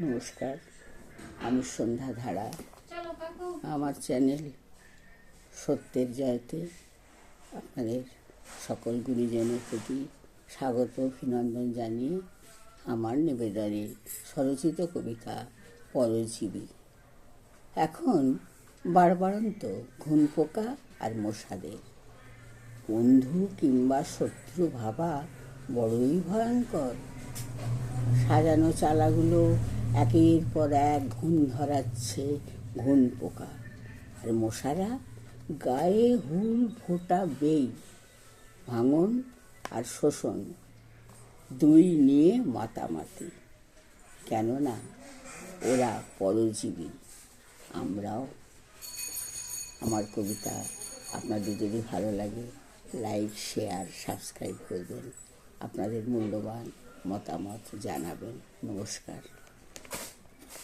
নমস্কার আমি সন্ধ্যা ধারা। আমার চ্যানেল সত্যের জয়তে আপনাদের সকল গুরুজনের প্রতি স্বাগত অভিনন্দন জানিয়ে আমার নিবেদনে স্বরচিত কবিতা পরজীবী। এখন বারবারন্ত ঘুন পোকা আর মশাদের। বন্ধু কিংবা শত্রু ভাবা বড়ই ভয়ঙ্কর। সাজানো চালাগুলো একের পর এক ঘুম ধরাচ্ছে ঘুন পোকা। আর মশারা, গায়ে হুল ফোটা বেই ভাঙন আর শোষণ, দুই নিয়ে মাতামাতি। কেননা ওরা পরজীবী, আমরাও। আমার কবিতা আপনাদের যদি ভালো লাগে, লাইক, শেয়ার, সাবস্ক্রাইব করবেন। আপনাদের মূল্যবান মতামত জানাবেন। নমস্কার।